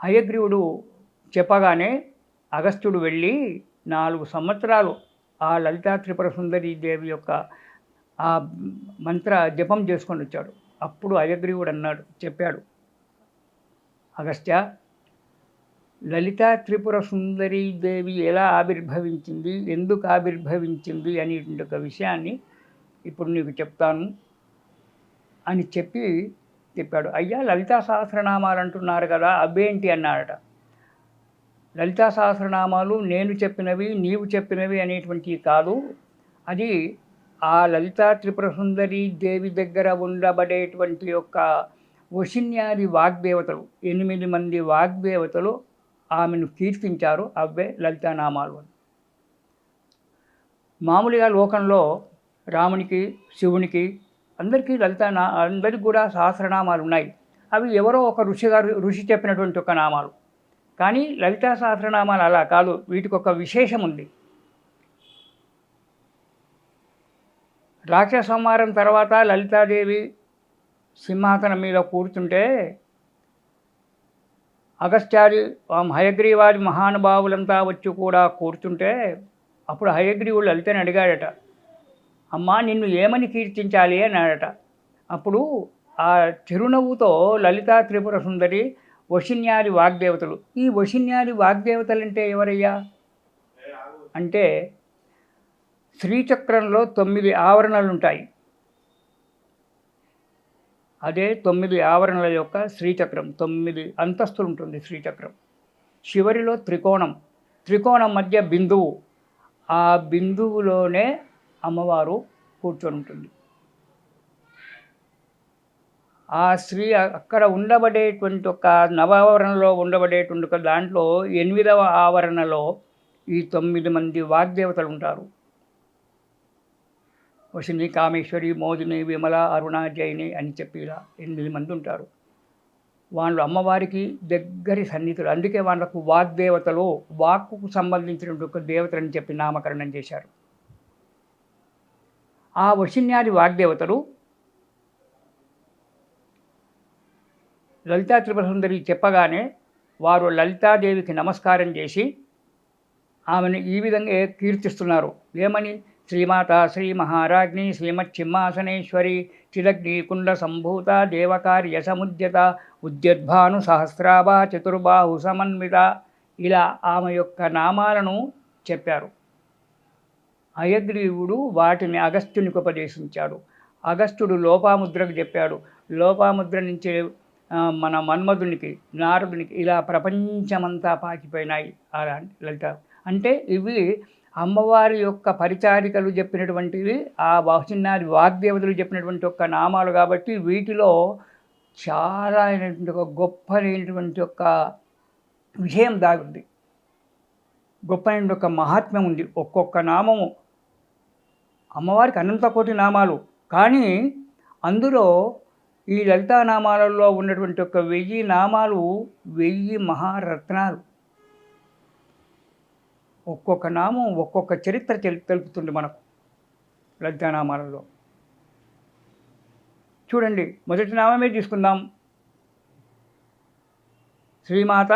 హయగ్రీవుడు చెప్పగానే అగస్త్యుడు వెళ్ళి నాలుగు సంవత్సరాలు ఆ లలితా త్రిపుర సుందరి దేవి యొక్క ఆ మంత్ర జపం చేసుకొని వచ్చాడు. అప్పుడు అయగ్రీవుడు అన్నాడు చెప్పాడు అగస్త్య లలితా త్రిపుర సుందరి దేవి ఎలా ఆవిర్భవించింది ఎందుకు ఆవిర్భవించింది అనేటువంటి ఒక విషయాన్ని ఇప్పుడు నీకు చెప్తాను అని చెప్పి చెప్పాడు. అయ్యా లలితా సహస్రనామాలు అంటున్నారు కదా అవేంటి అన్నాడట. లలితా సహస్రనామాలు నేను చెప్పినవి నీవు చెప్పినవి అనేటువంటివి కాదు. అది ఆ లలితా త్రిపుర సుందరి దేవి దగ్గర ఉండబడేటువంటి యొక్క వశిన్యాది వాగ్దేవతలు ఎనిమిది మంది వాగ్దేవతలు ఆమెను కీర్తించారు అవే లలితానామాలు. అని మామూలుగా లోకంలో రామునికి శివునికి అందరికీ లలిత నా అందరికి కూడా సహస్రనామాలు ఉన్నాయి. అవి ఎవరో ఒక ఋషి గారు ఋషి చెప్పినటువంటి ఒక నామాలు. కానీ లలితా సహస్రనామాలు అలా కాదు వీటికి ఒక విశేషం ఉంది. రాక్ష సంహారం తర్వాత లలితాదేవి సింహాసనం మీద కూర్చుంటే అగస్త్యాది హయగ్రీవాది మహానుభావులంతా వచ్చి కూడా కూర్చుంటే అప్పుడు హయగ్రీవుడు లలితని అడిగాడట అమ్మా నిన్ను ఏమని కీర్తించాలి అన్నాడట. అప్పుడు ఆ చిరునవ్వుతో లలితా త్రిపుర సుందరి వశిన్యాది వాగ్దేవతలు ఈ వశిన్యాది వాగ్దేవతలు అంటే ఎవరయ్యా? అంటే శ్రీచక్రంలో తొమ్మిది ఆవరణలు ఉంటాయి అదే తొమ్మిది ఆవరణల యొక్క శ్రీచక్రం తొమ్మిది అంతస్తులు ఉంటుంది శ్రీచక్రం. చివరిలో త్రికోణం త్రికోణం మధ్య బిందువు. ఆ బిందువులోనే అమ్మవారు కూర్చొని ఉంటుంది ఆ స్త్రీ అక్కడ ఉండబడేటువంటి ఒక నవావరణలో ఉండబడేటువంటి ఒక దాంట్లో ఎనిమిదవ ఆవరణలో ఈ తొమ్మిది మంది వాగ్దేవతలు ఉంటారు. వశిని కామేశ్వరి మోదిని విమల అరుణ జైని అని చెప్పి ఇలా ఎనిమిది మంది ఉంటారు. వాళ్ళు అమ్మవారికి దగ్గరి సన్నిహితులు. అందుకే వాళ్ళకు వాగ్దేవతలు వాక్కుకు సంబంధించినటువంటి ఒక దేవతలని చెప్పి నామకరణం చేశారు. ఆ వశిన్యాది వాగ్దేవతలు లలితా త్రిపురసుందరి చెప్పగానే వారు లలితాదేవికి నమస్కారం చేసి ఆమెను ఈ విధంగా కీర్తిస్తున్నారు. ఏమని? శ్రీమాత శ్రీ మహారాజ్ని శ్రీమచ్చిమ్మాసనేశ్వరి చిరగ్నీకుండ సంభూత దేవకార్య సముద్యత ఉద్యద్భాను సహస్రాభ చతుర్బాహు సమన్విత ఇలా ఆమె యొక్క నామాలను చెప్పారు. అయగ్రీవుడు వాటిని అగస్త్యునికి ఉపదేశించాడు అగస్త్యుడు లోపాముద్రకు చెప్పాడు లోపాముద్ర నుంచి మన మన్మధునికి నారదునికి ఇలా ప్రపంచమంతా పాకిపోయినాయి. అలాంటి లలిత. అంటే ఇవి అమ్మవారి యొక్క పరిచారికలు చెప్పినటువంటివి ఆ బహుచిన్నాది వాగ్దేవతలు చెప్పినటువంటి ఒక నామాలు కాబట్టి వీటిలో చాలా అయినటువంటి ఒక గొప్ప అయినటువంటి ఒక విషయం దాగుంది. గొప్ప ఒక మహాత్మ్యం ఉంది. ఒక్కొక్క నామము అమ్మవారికి అనంత కోటి నామాలు. కానీ అందులో ఈ లలితానామాలలో ఉన్నటువంటి ఒక వెయ్యి నామాలు వెయ్యి మహారత్నాలు. ఒక్కొక్క నామం ఒక్కొక్క చరిత్ర తెలుపుతుంది మనకు లలితానామాలలో చూడండి మొదటి నామమే తీసుకుందాం. శ్రీమాత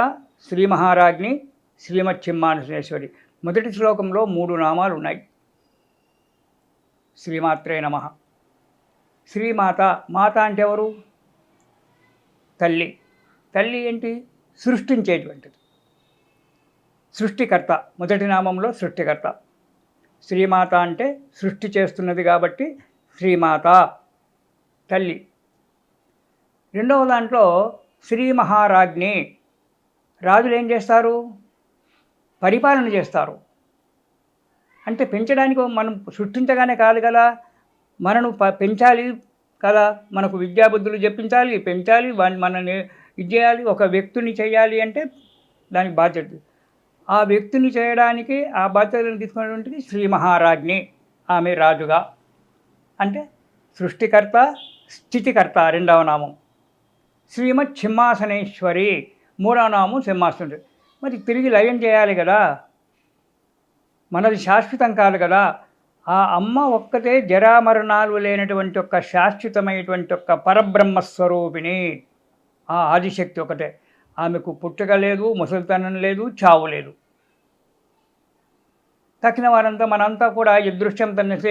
శ్రీ మహారాజ్ని శ్రీమచ్చిమ్మానసేశ్వరి మొదటి శ్లోకంలో మూడు నామాలు ఉన్నాయి శ్రీమాత్రే నమ. శ్రీమాత మాత అంటే ఎవరు తల్లి. తల్లి ఏంటి? సృష్టించేటువంటిది. సృష్టికర్త. మొదటి నామంలో సృష్టికర్త. శ్రీమాత అంటే సృష్టి చేస్తున్నది కాబట్టి శ్రీమాత తల్లి. రెండవ దాంట్లో శ్రీ మహారాజ్ని రాజులు ఏం చేస్తారు? పరిపాలన చేస్తారు. అంటే పెంచడానికి మనం సృష్టించగానే కాదు కదా. మనను పెంచాలి కదా. మనకు విద్యాబుద్ధులు చెప్పించాలి పెంచాలి మనని ఇది చేయాలి ఒక వ్యక్తిని చేయాలి అంటే దానికి బాధ్యత. ఆ వ్యక్తిని చేయడానికి ఆ బాధ్యతలను తీసుకున్నటువంటిది శ్రీ మహారాజ్ని ఆమె రాజుగా. అంటే సృష్టికర్త స్థితికర్త రెండవ నామం. శ్రీమత్ సింహాసనేశ్వరి మూడవ నామం సింహాసనం మరి తిరిగి లయం చేయాలి కదా. మనది శాశ్వతం కాదు కదా. ఆ అమ్మ ఒక్కతే జరామరణాలు లేనటువంటి ఒక శాశ్వతమైనటువంటి ఒక పరబ్రహ్మస్వరూపిణి ఆ ఆదిశక్తి ఒకటే. ఆమెకు పుట్టుక లేదు ముసలితనం లేదు చావు లేదు. తక్కిన వారంతా మనంతా కూడా ఈ దృశ్యం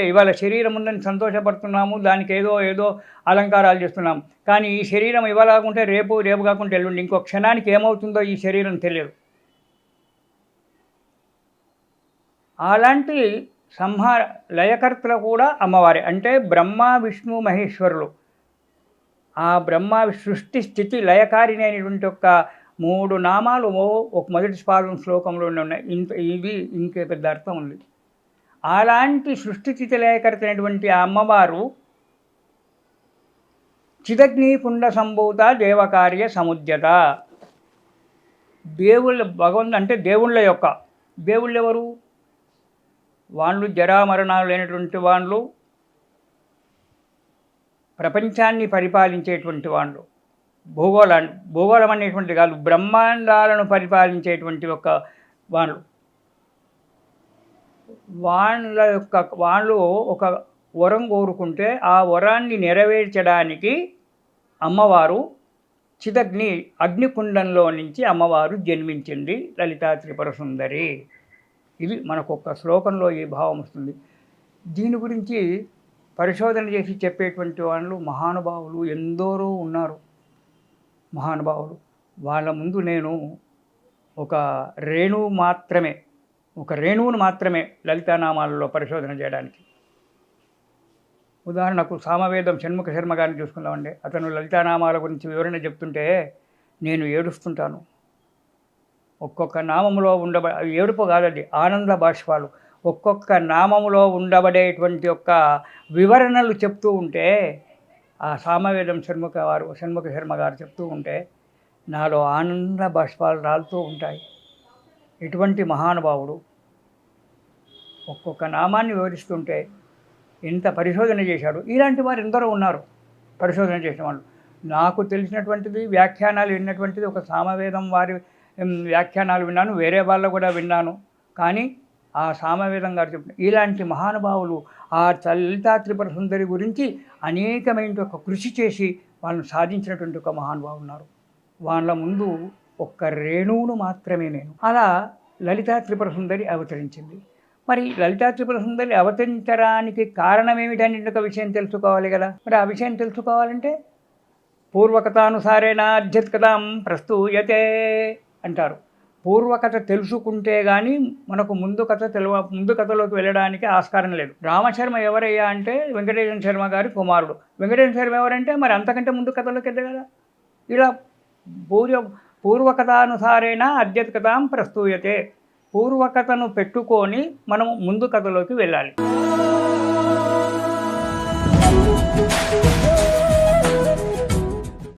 ఇవాళ శరీరం ఉందని సంతోషపడుతున్నాము దానికి ఏదో ఏదో అలంకారాలు చేస్తున్నాం కానీ ఈ శరీరం ఇవాళ కాకుంటే రేపు రేపు కాకుంటే ఎల్లుండి ఇంకో క్షణానికి ఏమవుతుందో ఈ శరీరం తెలియదు. అలాంటి సంహార లయకర్తలు కూడా అమ్మవారే. అంటే బ్రహ్మ విష్ణు మహేశ్వరులు. ఆ బ్రహ్మ సృష్టి స్థితి లయకారిణి అనేటువంటి యొక్క మూడు నామాలు ఒక మొదటి పాదం శ్లోకంలో ఉన్నాయి. ఇంత ఇవి ఇంకే పెద్ద అర్థం ఉంది. అలాంటి సృష్టి స్థితి లయకర్త అయినటువంటి ఆ అమ్మవారు చిదగ్నిపుండ సంభూత దేవకార్య సముద్యత. దేవుళ్ళ భగవంతు అంటే దేవుళ్ళ యొక్క. దేవుళ్ళు ఎవరు వాళ్ళు జరామరణాలు లేనటువంటి వాళ్ళు ప్రపంచాన్ని పరిపాలించేటువంటి వాళ్ళు భూగోళ భూగోళం అనేటువంటి కాదు బ్రహ్మాండాలను పరిపాలించేటువంటి ఒక వాళ్ళు వాళ్ళ యొక్క వాళ్ళు ఒక వరం కోరుకుంటే ఆ వరాన్ని నెరవేర్చడానికి అమ్మవారు చిదగ్ని అగ్నికుండంలో నుంచి అమ్మవారు జన్మించింది లలితా త్రిపుర సుందరి. ఇది మనకు ఒక శ్లోకంలో ఈ భావం వస్తుంది. దీని గురించి పరిశోధన చేసి చెప్పేటువంటి వాళ్ళు మహానుభావులు ఎందరో ఉన్నారు. మహానుభావులు. వాళ్ళ ముందు నేను ఒక రేణువు మాత్రమే ఒక రేణువును మాత్రమే లలితానామాలలో పరిశోధన చేయడానికి. ఉదాహరణకు సామవేదం షణ్ముఖ శర్మ గారిని చూసుకుందామండి. అతను లలితానామాల గురించి వివరణ చెప్తుంటే నేను ఏడుస్తుంటాను. ఒక్కొక్క నామములో ఉండబ ఏడుపు కాదండి ఆనంద భాష్పాలు. ఒక్కొక్క నామములో ఉండబడేటువంటి యొక్క వివరణలు చెప్తూ ఉంటే ఆ సామవేదం షణ్ముఖ వారు షణ్ముఖ శర్మ గారు చెప్తూ ఉంటే నాలో ఆనంద బాష్పాలు రాలుతూ ఉంటాయి. ఇటువంటి మహానుభావుడు ఒక్కొక్క నామాన్ని వివరిస్తుంటే ఎంత పరిశోధన చేశాడు. ఇలాంటి వారు ఎందరో ఉన్నారు పరిశోధన చేసిన వాళ్ళు. నాకు తెలిసినటువంటిది వ్యాఖ్యానాలు విన్నటువంటిది ఒక సామవేదం వారి వ్యాఖ్యానాలు విన్నాను వేరే వాళ్ళ కూడా విన్నాను. కానీ ఆ సామవేదం గారు చెప్పిన ఇలాంటి మహానుభావులు ఆ లలితా త్రిపుర సుందరి గురించి అనేకమైన ఒక కృషి చేసి వాళ్ళని సాధించినటువంటి ఒక మహానుభావులు ఉన్నారు. వాళ్ళ ముందు ఒక్క రేణువును మాత్రమే నేను. అలా లలితా త్రిపుర సుందరి అవతరించింది. మరి లలితా త్రిపుర సుందరి అవతరించడానికి కారణం ఏమిటని ఒక విషయం తెలుసుకోవాలి కదా. మరి ఆ విషయం తెలుసుకోవాలంటే పూర్వకథానుసారేణ అధ్యత్కతాం ప్రస్తూయతే అంటారు. పూర్వకథ తెలుసుకుంటే కానీ మనకు ముందు కథ తెలవ ముందు కథలోకి వెళ్ళడానికి ఆస్కారం లేదు. రామశర్మ ఎవరయ్యా అంటే వెంకటేశ్వర శర్మ గారి కుమారుడు. వెంకటేశ్వర శర్మ ఎవరంటే మరి అంతకంటే ముందు కథలోకి వెళ్ళే కదా. ఇలా పూర్వ పూర్వకథానుసారేణ అద్యత్కథం ప్రస్తూయతే. పూర్వకథను పెట్టుకొని మనం ముందు కథలోకి వెళ్ళాలి.